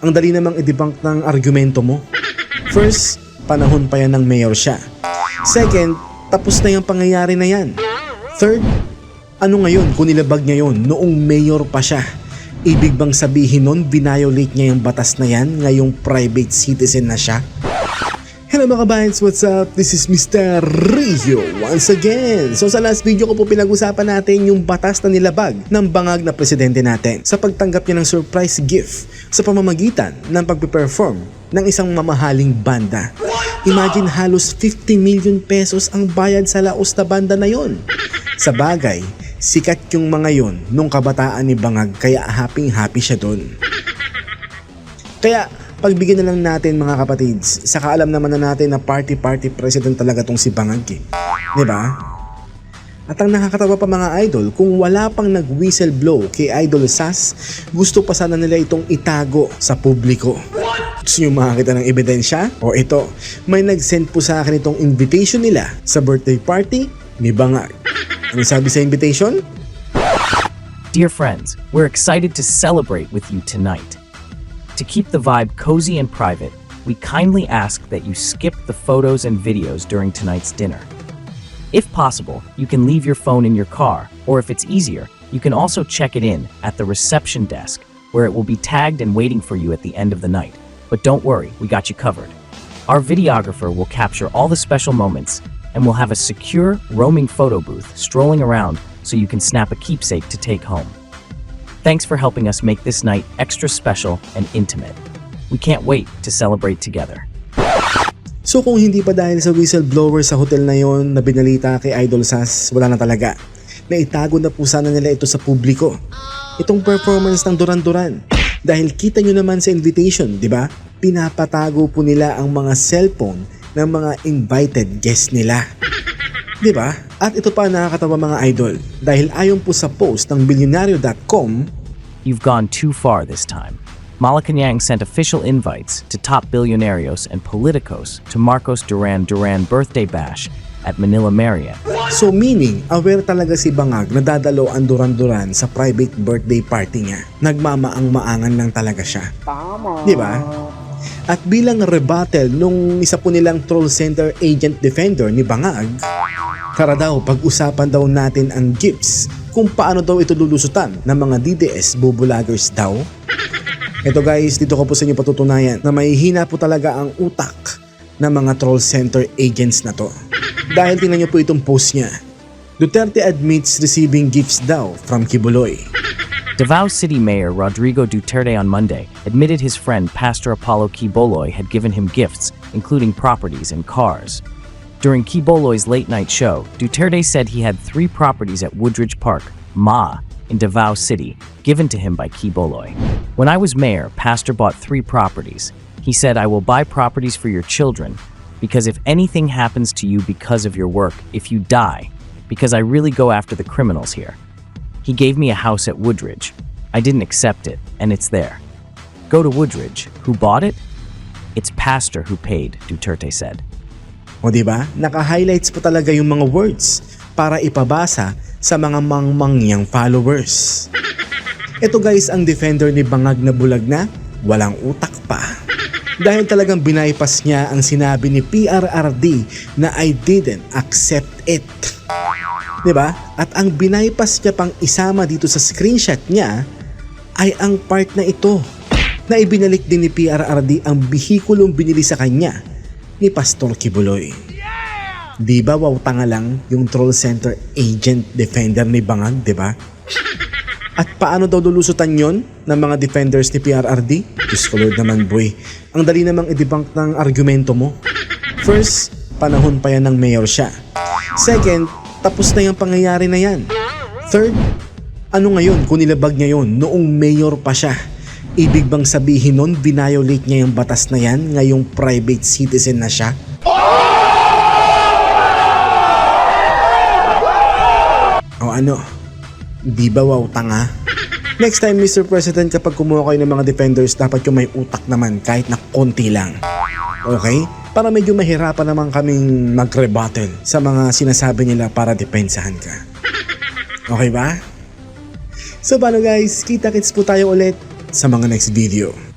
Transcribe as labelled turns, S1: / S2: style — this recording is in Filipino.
S1: Ang dali namang i-debunk ng argumento mo. First, panahon pa yan ng mayor siya. Second, tapos na yung pangyayari na yan. Third, ano ngayon kung nilabag niya yun noong mayor pa siya? Ibig bang sabihin nun, binayolate niya yung batas na yan ngayong private citizen na siya? Hello mga kabayans, what's up? This is Mr. Rio once again. So sa last video ko po pinag-usapan natin yung batas na nilabag ng bangag na presidente natin sa pagtanggap niya ng surprise gift sa pamamagitan ng pagpe-perform ng isang mamahaling banda. Imagine halos 50 million pesos ang bayad sa laos na banda na yon. Sa bagay, sikat yung mga yon nung kabataan ni Bangag kaya happy happy siya doon. Kaya pagbigyan na lang natin mga kapatids, saka alam naman na natin na party-party president talaga tong si Bangag eh. Ba? At ang nakakatawa pa mga idol, kung wala pang nag-whistle blow kay Idol Sas, gusto pa sana nila itong itago sa publiko. Gusto nyo makakita ng ebidensya? O ito, may nag-send po sa akin itong invitation nila sa birthday party ni Bangag. Ano sabi sa invitation?
S2: Dear friends, we're excited to celebrate with you tonight. To keep the vibe cozy and private, we kindly ask that you skip the photos and videos during tonight's dinner. If possible, you can leave your phone in your car, or if it's easier, you can also check it in at the reception desk, where it will be tagged and waiting for you at the end of the night. But don't worry, we got you covered. Our videographer will capture all the special moments, and we'll have a secure, roaming photo booth strolling around so you can snap a keepsake to take home. Thanks for helping us make this night extra special and intimate. We can't wait to celebrate together.
S1: So kung hindi pa dahil sa whistleblower sa hotel na yon na binalita kay Idol Sas, wala na talaga. Naitago na po sana nila ito sa publiko. Itong performance ng Duran Duran. Dahil kita nyo naman sa invitation, di ba? Pinapatago po nila ang mga cellphone ng mga invited guests nila. Di ba? At ito pa ang nakakatawa mga idol. Dahil ayon po sa post ng bilyonaryo.com,
S2: You've gone too far this time. Malacanang sent official invites to top billionarios and politicos to Marcos Duran Duran birthday bash at Manila Marriott.
S1: So meaning, aware talaga si Bangag na dadalo ang Duran-Duran sa private birthday party niya. Nagmamaang-maangan lang talaga siya. Tama. Di ba? At bilang rebuttal nung isa po nilang troll center agent defender ni Bangag, tara daw pag-usapan daw natin ang gifts kung paano daw ito lulusutan ng mga DDS bubulagers daw. Ito guys, dito ko po sa inyo patutunayan na may hina po talaga ang utak ng mga troll center agents na to. Dahil tingnan niyo po itong post niya. Duterte admits receiving gifts daw from Kibuloy.
S2: Davao City Mayor Rodrigo Duterte on Monday admitted his friend Pastor Apollo Kiboloy had given him gifts, including properties and cars. During Kiboloy's late night show, Duterte said he had three properties at Woodridge Park, Ma, in Davao City, given to him by Kiboloy. When I was mayor, Pastor bought three properties. He said, I will buy properties for your children, because if anything happens to you because of your work, if you die, because I really go after the criminals here. He gave me a house at Woodridge. I didn't accept it, and it's there. Go to Woodridge. Who bought it? It's Pastor who paid, Duterte said.
S1: O di ba? Naka-highlights pa talaga yung mga words para ipabasa sa mga mangmangyang followers. Ito guys ang defender ni Bangag na bulag na walang utak pa. Dahil talagang binaypas niya ang sinabi ni PRRD na I didn't accept it. ba? At ang binaypas niya pang isama dito sa screenshot niya ay ang part na ito na ibinalik din ni PRRD ang bihikulong binili sa kanya ni Pastor Kibuloy. Di ba wow tanga lang yung troll center agent defender ni Bangag, di ba? At paano daw lulusutan yon ng mga defenders ni PRRD? Diyos ko Lord naman boy. Ang dali namang i-debunk ng argumento mo. First, panahon pa yan ng mayor siya. Second, tapos na yung pangyayari na yan. Third, ano ngayon kung nilabag niya yon noong mayor pa siya? Ibig bang sabihin nun binayolate niya yung batas na yan ngayong private citizen na siya? O ano? Di ba wow tanga? Next time Mr. President kapag kumuha kayo ng mga defenders dapat yung may utak naman kahit na konti lang. Okay? Para medyo mahirapan naman kaming mag-rebuttal sa mga sinasabi nila para depensahan ka. Okay ba? So paano guys, kita-kits po tayo ulit sa mga next video.